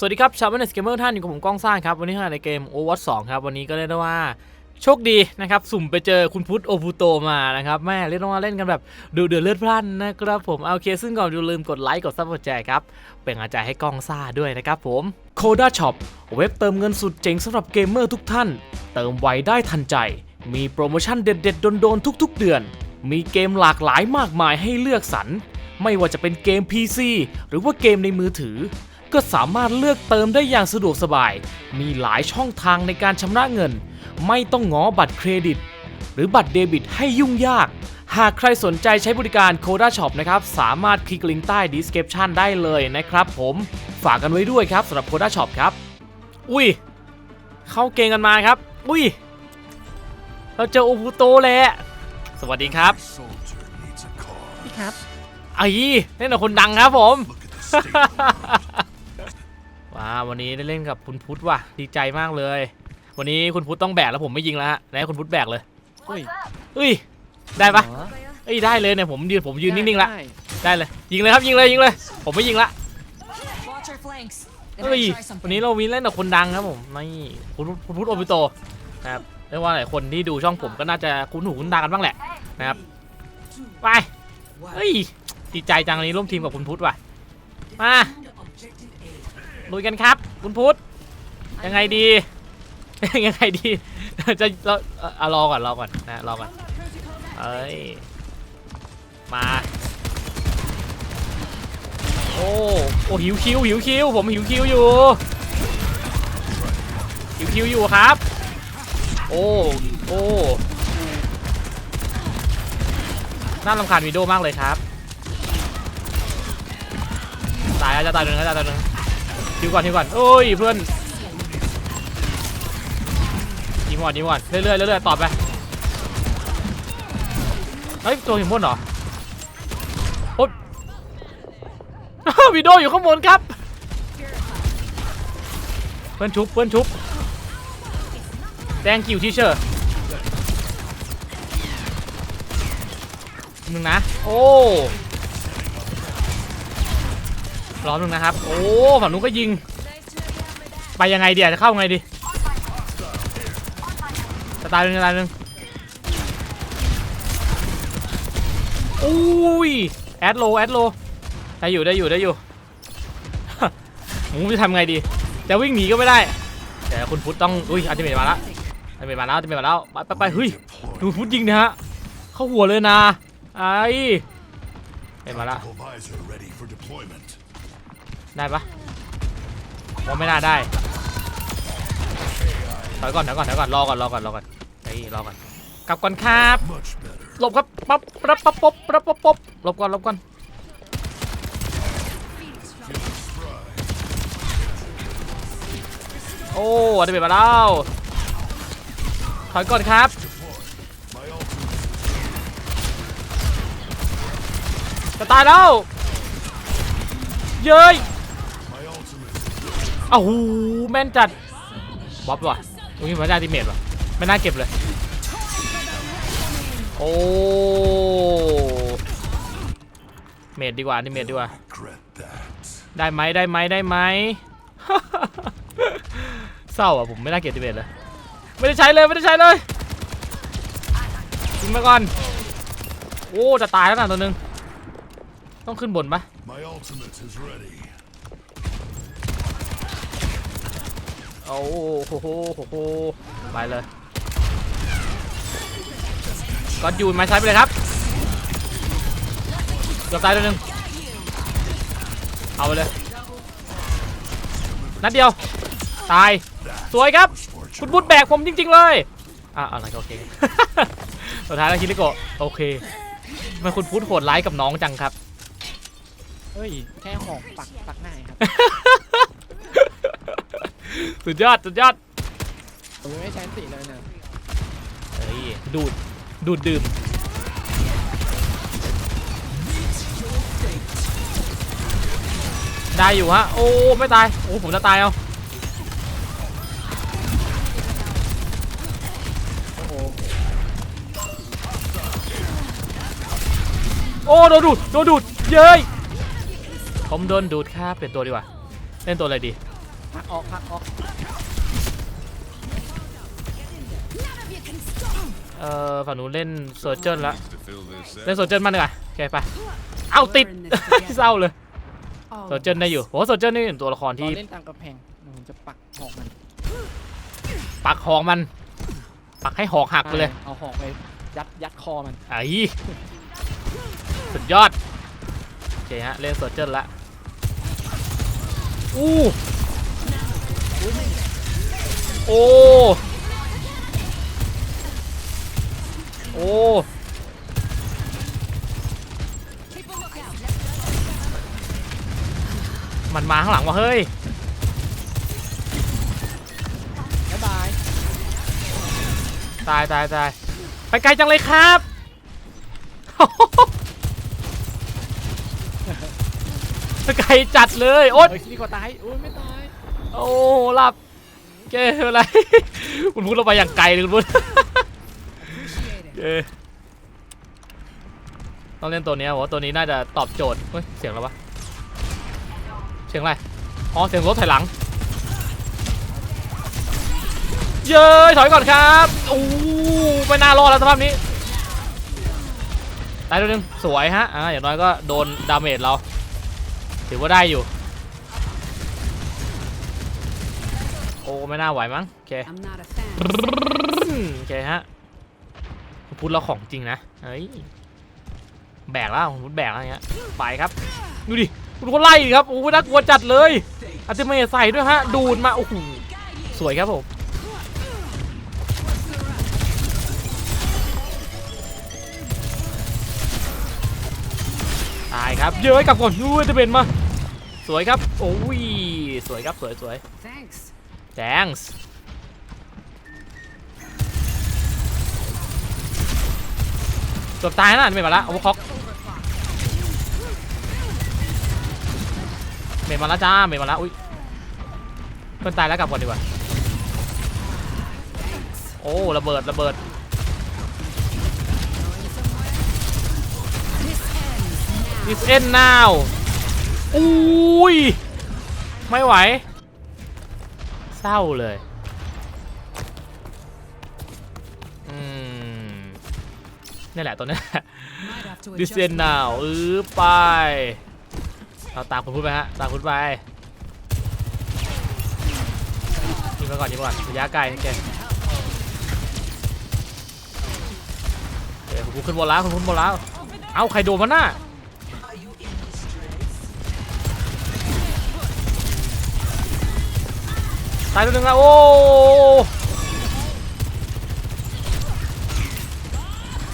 สวัสดีครับ ชาวเน็ตเกมเมอร์ท่านอยู่กับผมก้องสร้างครับ วันนี้ในเกม Overwatch 2 ครับ วันนี้ก็เรียกได้ว่าโชคดีนะครับ สุ่มไปเจอคุณพุทธโอฟูโตมานะครับแม่เรียกว่าเล่นกันแบบดูเดือดเลือดพล่านนะครับผมเอาโอเคซึ่งก่อนอย่าลืมกดไลค์กดซับกดแชร์ครับ เป็นกำลังใจให้ก้องซ่าด้วยนะครับผม Coda Shop เว็บเติมเงินสุดเจ๋งสำหรับเกมเมอร์ทุกท่าน เติมไวได้ทันใจ มีโปรโมชั่นเด็ดๆโดนๆทุก ๆ เดือน มีเกมหลากหลายมากมายให้เลือกสรรไม่ว่าจะเป็นเกม PC หรือว่าเกมในมือถือ ก็สามารถเลือกเติมได้อย่างสะดวกสบาย มีหลายช่องทางในการชำระเงิน ไม่ต้องง้อบัตรเครดิต หรือบัตรเดบิตให้ยุ่งยาก หากใครสนใจใช้บริการ Coda Shop นะครับ สามารถคลิกลิงก์ใต้ description ได้เลยนะครับผมฝากกันไว้ด้วยครับสำหรับ Coda Shop ครับ อุ้ย เข้าเกมกันมาครับ อุ้ย เราเจอโอฟูโตแหละสวัสดีครับ Soldier needs a cause. พี่ครับไอ้เล่นกับคนดังครับผม ว้าวันนี้ได้เล่นกับคุณพุทธว่ะดีใจมากเลย วันนี้คุณพุทธต้องแบกแล้วผมไม่ยิงแล้วฮะไหนให้คุณพุทธแบกเลยเฮ้ยเอ้ยได้ปะเหรอเอ้ยได้เลยเนี่ยผมยืนผมยืนนิ่งๆละได้ได้เลยยิงเลยครับยิงเลยยิงเลย ผมไม่ยิงละ Watch our flanks. Then เอ้ย I try วัน something. นี้เราวินเล่นกับคนดังครับผมนี่คุณคุณพุทธโอปิโตนะครับเรียกว่าหลายคนที่ดูช่องผมก็น่าจะคุ้นหูคุ้นตากันบ้างแหละนะครับไปเฮ้ยดีใจจังวันนี้ร่วมทีมกับคุณพุทธว่ะมา ลุยกันครับ คุณพุทธยังไงดี ยังไงดี จะเราเอ่อเอารอก่อนรอก่อนนะรอก่อนเอ้ยมา โอ้โอ้หิวคิวหิวคิวผมหิวคิวอยู่หิวคิวอยู่ครับ โอ้โอ้น่ารำคาญวิดีโอมากเลยครับตายแล้วจะตายหนึ่งแล้วจะตายหนึ่ง ฮิวก่อนฮิวก่อนโอ้ยเพื่อนยิงก่อนยิงก่อนเรื่อยๆเรื่อยๆตอบไปเฮ้ยตัวหินบนเหรอโอ๊ยวิดีโออยู่ข้างบนครับ เพื่อนชุบเพื่อนชุบแดงกิวทีเชอร์หนึ่งนะ โอ้ รอหนึ่งนะครับ โอ้ฝั่งนู้นก็ยิง ไปยังไงเดี๋ยวจะเข้าไงดีจะตายหนึ่งจะตายหนึ่งอุ้ยแอดโลแอดโลได้อยู่ได้อยู่ได้อยู่ผมจะทำไงดี จะวิ่งหนีก็ไม่ได้เดี๋ยวคุณพุทธต้องอุ้ยอัลติเมทมาแล้วอัลติเมทมาแล้วอัลติเมทมาแล้วไปไปไปเฮ้ยดูพุทธยิงนะฮะเข้าหัวเลยนะไอ้เห็นมาแล้ว ได้ปะว่าไม่น่าได้ถอยก่อนถอยก่อนถอยก่อนรอก่อนรอก่อนรอก่อนเฮ้รอก่อนกลับก่อนครับหลบครับปั๊บปั๊บปั๊บปั๊บปั๊บปั๊บปับหลบก่อนหลบก่อนโอ้ได้เป็นมาแล้วถอยก่อนครับจะตายแล้ว เย้ย อ้าวหูแม่นจัดบ๊อบว่ะตรงนี้มันได้ติเมตว่ะไม่น่าเก็บเลย โอ้เมดดีกว่านี่เมดดีกว่า ได้ไหมได้ไหมได้ไหมเศร้าอะผมไม่น่าเกลียดติเมตเลยไม่ได้ใช้เลยไม่ได้ใช้เลยยิงมาก่อนโอ้จะตายแล้วนะตัวนึงต้องขึ้นบนปะ โอ้โหโหโหโหไปเลยก็อยูนไม้ใช้ไปเลยครับเกือบตายตัวหนึ่งเอาไปเลย นัดเดียว ตาย สวยครับ คุณบุญแบกผมจริง ๆ เลย อะอะไรก็โอเค สุดท้ายแล้วคิริโกะโอเคทำไมคุณพุทธโหดร้ายกับน้องจังครับ เฮ้ย แค่หอกปักปักหน้าครับ สุดยอดสุดยอดผมยังไม่ใช้อันติเลยนะเฮ้ยดูดดูดดื่มได้อยู่ฮะ โอ้ ไม่ตาย โอ้ ผมจะตายเอา โอ้โหโอ้โดนดูด โดนดูด เย้ย ผมโดนดูดครับเปลี่ยนตัวดีกว่า เล่นตัวอะไรดี พักออกพักออก เอ่อฝั่งนู้นเล่นโซเจอร์ละ To fill this เล่นโซเจอร์มันดีกว่าโอเคไป เอาติด เศร้าเลยโซเจอร์ได้อยู่โอ้โซเจอร์นี่เป็นตัวละครรอที่เล่นตามกระแพงเดี๋ยวผมจะปักหอกมัน ปักหอกมัน ปักให้หอกหักไปเลย เอาหอกไปยัดยัดคอมันไอ้สุดยอด โอเคฮะ เล่นโซเจอร์ละ อู้ โอ้ โอ้ Keep a lookout. มันมาข้างหลังว่ะเฮ้ยบ๊ายบาย ตายตายตายไปไกลจังเลยครับ ไปไกลจัดเลย โอ๊ยเฮ้ยนี่ก็ตาย โอ้ยไม่ตาย โอ้หลับ เกมอะไรคุณพูดเราไปอย่างไกลเลยคุณพูดเออต้องเล่นตัวเนี้ยผมว่าตัวนี้น่าจะตอบโจทย์เฮ้ยเสียงอะไรวะเสียงอะไรอ๋อเสียงรถถอยหลัง เย้ยถอยก่อนครับอู้ไม่น่ารอดแล้วสภาพนี้ตายตัวหนึงสวยฮะอ่าอย่างน้อยก็โดนดาเมจเราถือว่าได้อยู่ อ้ไม่น่าไหวมั้งโอเค I'm not a fan. โอเคฮะคุณพูดเราของจริงนะเฮ้ยแบกแล้วคุณพูดแบกแล้วอย่างเงี้ยไปครับดูดิคุณก็ไล่ดิครับโอ้ยน่ากลัวจัดเลยอัติเมทใส่ด้วยฮะดูดมาโอ้โหสวยครับผมตายครับเย้ยกลับก่อนยูจะเป็นมาสวยครับโอ้ยสวยครับสวยสวย Thanks. thanks เกือบตายนะเมย์มาละโอเวอร์คอกเมย์มาละจ้าเมย์มาละอุ้ยเพื่อนตายแล้วกลับก่อนดีกว่าโอ้ระเบิดระเบิด this end now อุ้ยไม่ไหว เศร้าเลยอืมนี่แหละตัวนี้ Might have to ดิ adjust เซน now เออไปเราตามคุณพูดไปฮะตามคุณไปยิงมาก่อนยิงมาก่อนระยะไกลโอเคเดี๋ยวคุณพูดขึ้นบนแล้วคุณพูดบนแล้วเอ้าใครโดนมันน่ะายตัวหนึ่งแล้วโอ้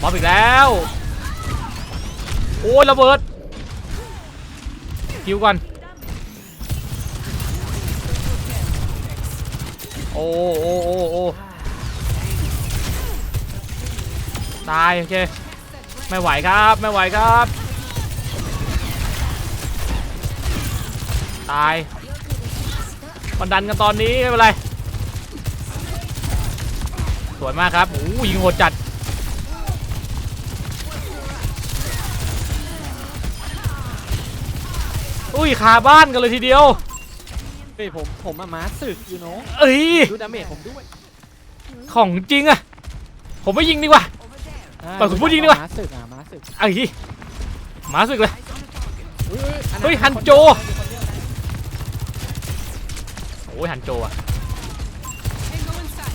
บอมอีกแล้ว โอ้ยระเบิดคิวก่อนโอ้โอ้โอ้โอ้ตายโอเคไม่ไหวครับไม่ไหวครับ ตาย มันดันกันตอนนี้ไม่เป็นไร สวยมากครับโอ้โหยิงโหดจัด อุ้ยคาบ้านกันเลยทีเดียว เฮ้ยผมผมมามาสึกอยู่เนาะเอ้ย ดูดาเมจผมด้วยของจริงอะผมไม่ยิงดีกว่า อ่าเปิดผมพูดจริงดีกว่า มาสึกอะมาสึกเอ้ยหมาสึกเลย เฮ้ยอันนั้นเฮ้ยฮันโจคนเอ้ยฮันโจอะ Tango inside.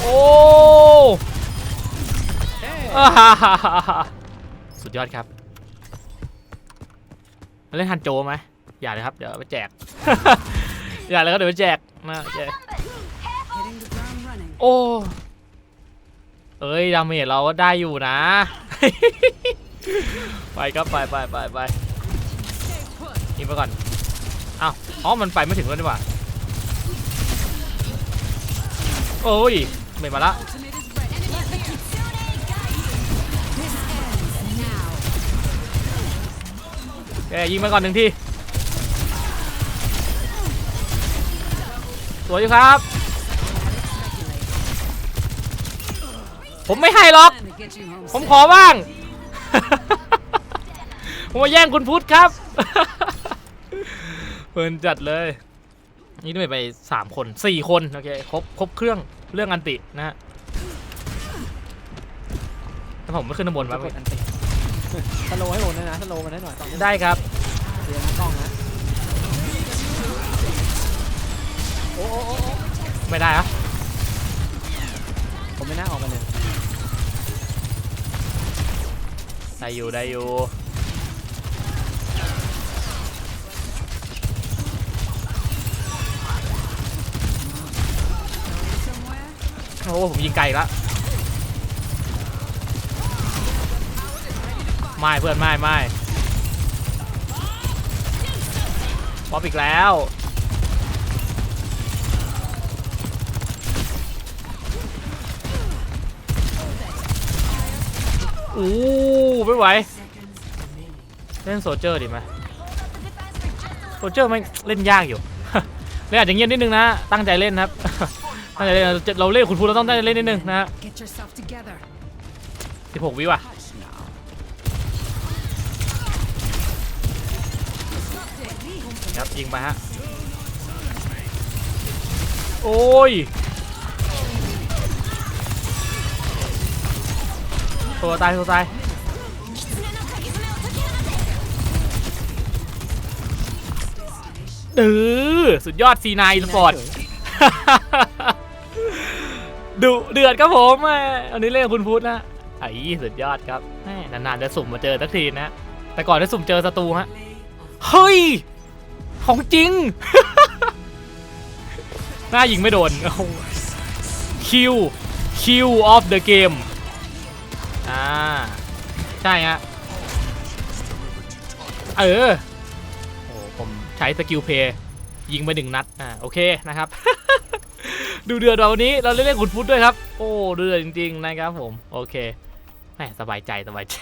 โอ้เอ้ยอ่าฮ่าฮ่าฮ่าฮ่าสุดยอดครับมาเล่นฮันโจไหมอย่าเลยครับ เดี๋ยวเอาไปแจก อย่าเลยครับเดี๋ยวไปแจกนะโอเค Hitting the ground running. โอ้เอ้ยดาเมจเราก็ได้อยู่นะ ไปครับไปไปไปไปยิงไปก่อน อ้าวอ๋อมันไปไม่ถึงแล้วนี่หว่าโอ้ยไม่มาละแกยิงมาก่อนหนึ่งทีสวยอยู่ครับ ผมไม่ให้หรอก ผมขอบ้าง ผมมาแย่งคุณพุทธครับ เพลินจัดเลย นี่ด้วยไปสามคนสี่คน โอเค ครบ ครบเครื่องเรื่องอันตินะฮะแต่ผมไม่ขึ้นข้างบนจะวะกดอันติสโลว์ให้ผมด้วยนะสโลว์มันได้หน่อยตอนนี้ได้ครับ เดี๋ยวนะกล้องนะโอ้โอ้โอ้โอ้ไม่ได้อะผมไม่น่าออกมาเลยได้อยู่ได้อยู่ โอ้ผมยิงไกลล้วไม่เพื่อนไม่ไม่ป๊อปอีกแล้วโอ้ไม่ไหวเล่นโซเจอร์ดีไหมโซเจอร์มันเล่นยากอยู่ เล่นอาจจะเงียบนิดนึงนะ ตั้งใจเล่นครับ ตั้งใจเล่นเราเล่นคุณพูดเราต้องตั้งใจเล่นนิดนึงนะฮะ Get yourself together. 16วิว่ะครับยิงไปฮะ โอ้ย ตัวตายตัวตายเออสุดยอด C9 สปอร์ต ดุเดือดครับผมแม่อันนี้เล่นกับคุณพุทธนะไอ้สุดยอดครับแม่นานๆจะสุ่มมาเจอสักทีนะ แต่ก่อนได้สุ่มเจอศัตรูฮะ เฮ้ย ของจริง หน้ายิงไม่โดน คิว คิวออฟเดอะเกม อ่า ใช่ฮะ เออ โอ้ผมใช้สกิลเพย์ยิงไปหนึ่งนัด อ่า โอเคนะครับ ดูเดือดวันนี้เราเล่นเล่นขุนฟุตด้วยครับ โอ้เดือดจริง ๆ นะครับผม โอเคแหมสบายใจสบายใจ